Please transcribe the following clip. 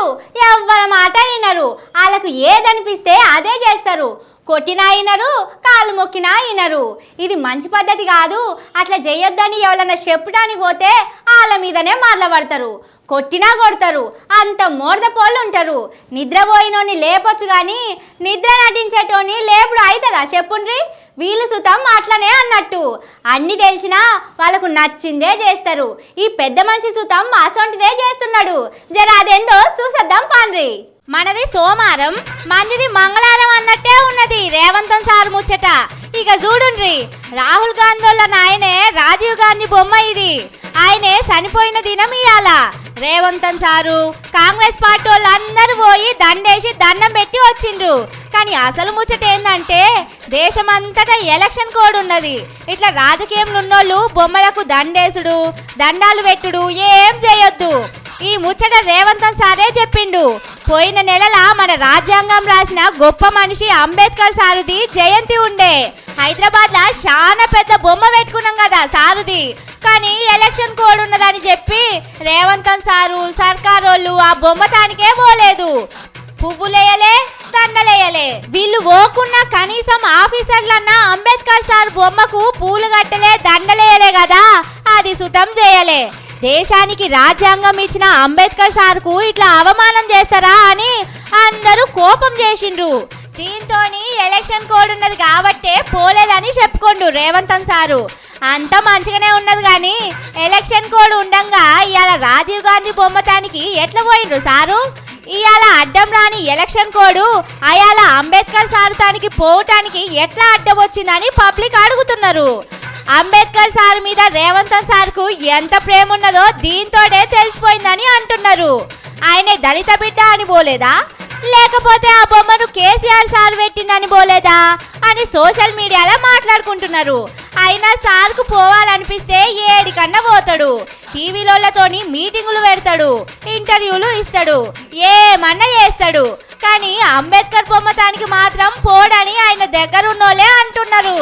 చేస్తారు. ఎవ్వరి మాట వినరు. వాళ్ళకు ఏదనిపిస్తే అదే చేస్తారు. కొట్టినా అయినరు కాలు మొక్కినా అయినరు ఇది మంచి పద్ధతి కాదు. అట్లా చేయొద్దని ఎవరైనా చెప్పడానికి పోతే వాళ్ళ మీదనే మరలబడతారు. కొట్టినా కొడతారు. అంత మోర్దపోళ్ళు ఉంటారు నిద్రపోయినోని లేపొచ్చు కానీ నిద్ర నటించేటోని లేపుడు అవుతుందా చెప్పుండ్రి? వీళ్ళు సుతం అట్లనే అన్నట్టు. అన్ని తెలిసినా వాళ్ళకు నచ్చిందే చేస్తారు. ఈ పెద్ద మనిషి సుతం అసొంటిదే చేస్తున్నాడు. జర అదేందో చూసేద్దాం పాండ్రి. మనది సోమారం మందిది మంగళవారం అన్నట్టే ఉన్నది రేవంతం సార్ ముచ్చట. ఇక చూడుండ్రి రాహుల్ గాంధీ నాయనే రాజీవ్ గాంధీ బొమ్మ ఇది. ఆయనే చనిపోయిన దినం ఇయాల రేవంతన్ సారు కాంగ్రెస్ పార్టీ వాళ్ళందరూ పోయి దండేసి దండం పెట్టి వచ్చిండ్రు. కానీ అసలు ముచ్చట ఏంటంటే దేశమంతటా ఎలక్షన్ కోడ్ ఉన్నది ఇట్లా రాజకీయంలో ఉన్నోళ్ళు బొమ్మలకు దండేసుడు దండాలు పెట్టుడు ఏం చేయొద్దు. ఈ ముచ్చట రేవంత్ సారే చెప్పిండు. పోయిన నెలల మన రాజ్యాంగం రాసిన గొప్ప మనిషి అంబేద్కర్ సారుది జయంతి ఉండే. హైదరాబాద్ లా చాలా పెద్ద బొమ్మ పెట్టుకున్నాం కదా సారుది. కానీ ఎలక్షన్ కోడ్ ఉన్నదని చెప్పి రేవంత్ సారు సర్కారోళ్ళు ఆ బొమ్మ తానికే పోలేదు. పువ్వులేయలే దండలేయలే వీళ్ళు పోకున్నా కనీసం ఆఫీసర్లన్నా అంబేద్కర్ సార్ బొమ్మకు పూలు కట్టలే దండలేయలే కదా. అది సుతం చేయలే. దేశానికి రాజ్యాంగం ఇచ్చిన అంబేద్కర్ సార్కు ఇట్లా అవమానం చేస్తారా అని అందరూ కోపం చేసిండ్రు. దీంతోని ఎలక్షన్ కోడ్ ఉన్నది కాబట్టే పోలేదని చెప్పుకోండు రేవంత్ సారు. అంత మంచిగానే ఉన్నది కానీ ఎలక్షన్ కోడ్ ఉండంగా ఇవాళ రాజీవ్ గాంధీ బొమ్మతానికి ఎట్లా పోయిండ్రు సారు? ఇవాళ అడ్డం రాని ఎలక్షన్ కోడ్ అయాల అంబేద్కర్ సారథానికి పోవటానికి ఎట్లా అడ్డం వచ్చిందని పబ్లిక్ అడుగుతున్నారు. అంబేద్కర్ సార్ మీద రేవంత్ సార్కు ఎంత ప్రేమ ఉన్నదో దీంతోనే తెలిసిపోయిందని అంటున్నారు. ఆయనే దళిత బిడ్డ అని పోలేదా లేకపోతే ఆ బొమ్మను కేసీఆర్ సార్ పెట్టిందని పోలేదా అని సోషల్ మీడియాలో మాట్లాడుకుంటున్నారు. అయినా సార్కు పోవాలనిపిస్తే టీవీలతోని మీటింగులు పెడతాడు ఇంటర్వ్యూలు ఇస్తాడు ఏమన్నా చేస్తాడు. కానీ అంబేద్కర్ బొమ్మతానికి మాత్రం పోడని ఆయన దగ్గరున్నోలే అంటున్నారు.